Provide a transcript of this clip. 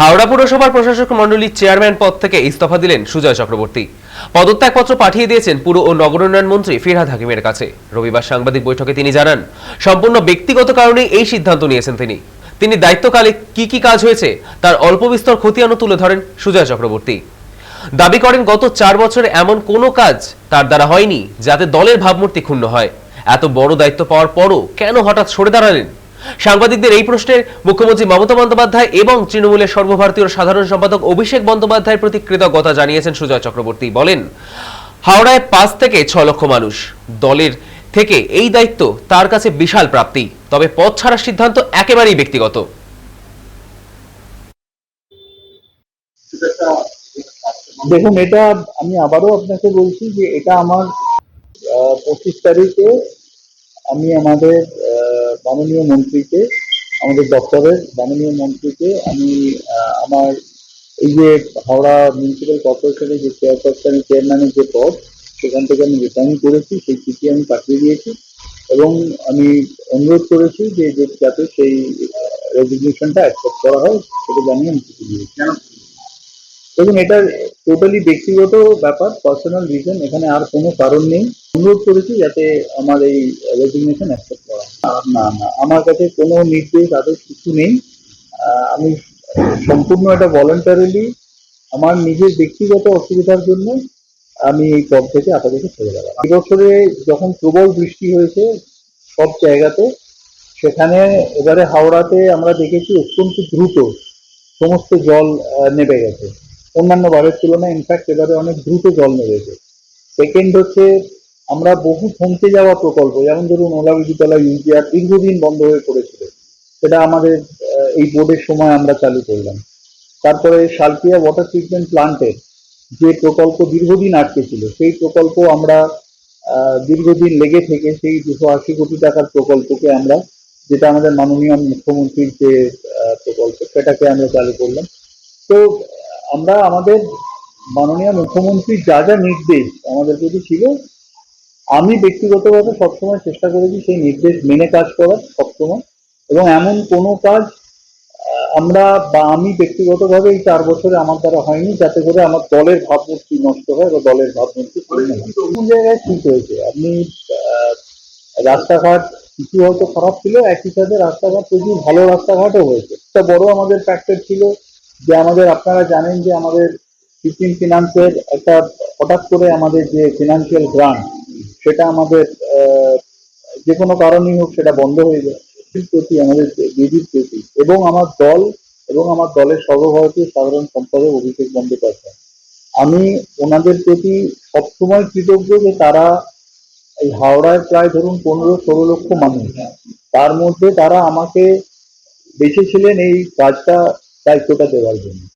হাওড়া পুরসভার প্রশাসক মণ্ডলীর চেয়ারম্যান পদ থেকে ইস্তফা দিলেন সুজয় চক্রবর্তী। পদত্যাগপত্র পাঠিয়ে দিয়েছেন পুর ও নগরোন্নয়ন মন্ত্রী ফিরহাদ হাকিমের কাছে। রবিবার সাংবাদিক বৈঠকে তিনি জানান, সম্পূর্ণ ব্যক্তিগত কারণে এই সিদ্ধান্ত নিয়েছেন তিনি। তিনি দায়িত্বকালে কি কি কাজ হয়েছে তার অল্প বিস্তর খতিয়ানও তুলে ধরেন সুজয় চক্রবর্তী। দাবি করেন, গত চার বছরে এমন কোনো কাজ তার দ্বারা হয়নি যাতে দলের ভাবমূর্তি ক্ষুণ্ণ হয়। এত বড় দায়িত্ব পাওয়ার পরও কেন হঠাৎ সরে দাঁড়ালেন? সাংবাদিকদের এই প্রশ্নের মুখ্যমন্ত্রী মমতা বন্দ্যোপাধ্যায় এবং তৃণমূলের সর্বভারতীয় সাধারণ সম্পাদক অভিষেক বন্দ্যোপাধ্যায়ের প্রতি কৃতজ্ঞতা জানিয়েছেন সুজয় চক্রবর্তী। বলেন, হাওড়ায় পাঁচ থেকে ছ লক্ষ মানুষ। দলের থেকে এই দায়িত্ব তার কাছে বিশাল প্রাপ্তি। তবে পথ ছাড়ার সিদ্ধান্ত একেবারেই ব্যক্তিগত। দেখুন, এটা আমি আবারও আপনাকে বলছি যে এটা আমার পঁচিশ তারিখে আমি আমাদের মাননীয় মন্ত্রীকে, আমাদের দপ্তরের মাননীয় মন্ত্রীকে আমি আমার এই যে হাওড়া মিউনিসিপ্যাল কর্পোরেশনের যে চেয়ারপারসন চেয়ারম্যানের যে পদ, সেখান থেকে আমি রিটার্ন করেছি, সেই চিঠি আমি পাঠিয়ে দিয়েছি এবং আমি অনুরোধ করেছি যে যাতে সেই রেজিগনেশনটা অ্যাকসেপ্ট করা হয়, সেটা জানিয়ে আমি চিঠি দিয়েছি এবং এটা টোটালি ব্যক্তিগত ব্যাপার পার্সোনাল রিজন এখানে আর কোনো কারণ নেই অনুরোধ করেছি যাতে আমার এই রেজিগনেশন অ্যাকসেপ্ট করা হয়। না না, আমার কাছে কোনো নির্দেশ, আদেশ কিছু নেই। আমি সম্পূর্ণ এটা ভলেন্টারিলি আমার নিজের ব্যক্তিগত অসুবিধার জন্য আমি এই পদ থেকে আপাতত ছেড়ে গেলাম এই বছরে যখন প্রবল বৃষ্টি হয়েছে সব জায়গাতে, সেখানে এবারে হাওড়াতে আমরা দেখেছি অত্যন্ত দ্রুত সমস্ত জল নেমে গেছে। অন্যান্য বারের তুলনায় ইনফ্যাক্ট এবারে অনেক দ্রুত জল নেমেছে। সেকেন্ড হচ্ছে আমরা বহু থমকে যাওয়া প্রকল্প, যেমন ধরুন ওলাবিদ্যুতলা ইউজিআর দীর্ঘদিন বন্ধ হয়ে পড়েছিল। সেটা আমাদের এই বোর্ডের সময় আমরা চালু করলাম। তারপরে শালকিয়া ওয়াটার ট্রিটমেন্ট প্লান্টের যে প্রকল্প দীর্ঘদিন আটকে ছিল, সেই প্রকল্প আমরা দীর্ঘদিন লেগে থেকে সেই দুশো আশি কোটি টাকার প্রকল্পকে আমরা, যেটা আমাদের মাননীয় মুখ্যমন্ত্রীর যে প্রকল্প, সেটাকে আমরা চালু করলাম। তো, আমরা আমাদের মাননীয় মুখ্যমন্ত্রীর যা যা নির্দেশ আমাদের প্রতি ছিল আমি ব্যক্তিগতভাবে সবসময় চেষ্টা করেছি সেই নির্দেশ মেনে কাজ করার সবসময়। এবং এমন কোনো কাজ আমরা বা আমি ব্যক্তিগতভাবে এই চার বছরে আমার দ্বারা হয়নি, যাতে করে আমার দলের ভাবমূর্তি নষ্ট হয় বা দলের ভাবমূর্তি। কোন জায়গায় ঠিক হয়েছে? আপনি রাস্তাঘাট কিছু হয়তো খারাপ ছিল, একই সাথে রাস্তাঘাট প্রচুর ভালো রাস্তাঘাটও হয়েছে। একটা বড় আমাদের ফ্যাক্টর ছিল যে আমাদের, আপনারা জানেন যে আমাদের ফিফটিন ফিনান্সের একটা হঠাৎ করে আমাদের যে ফিনান্সিয়াল গ্রান্ট সেটা আমাদের যে কোনো কারণেই হোক সেটা বন্ধ হয়ে যায়। প্রতি আমাদের বিধির প্রতি। এবং আমার দল, এবং আমার দলের সর্বভারতীয় সাধারণ সম্পাদক অভিষেক বন্দ্যোপাধ্যায়। আমি ওনাদের প্রতি সবসময় কৃতজ্ঞ যে তারা এই হাওড়ায় প্রায় ধরুন পনেরো ষোলো লক্ষ মানুষ। তার মধ্যে তারা আমাকে বেঁচেছিলেন এই কাজটা দায়িত্বটা দেওয়ার জন্য।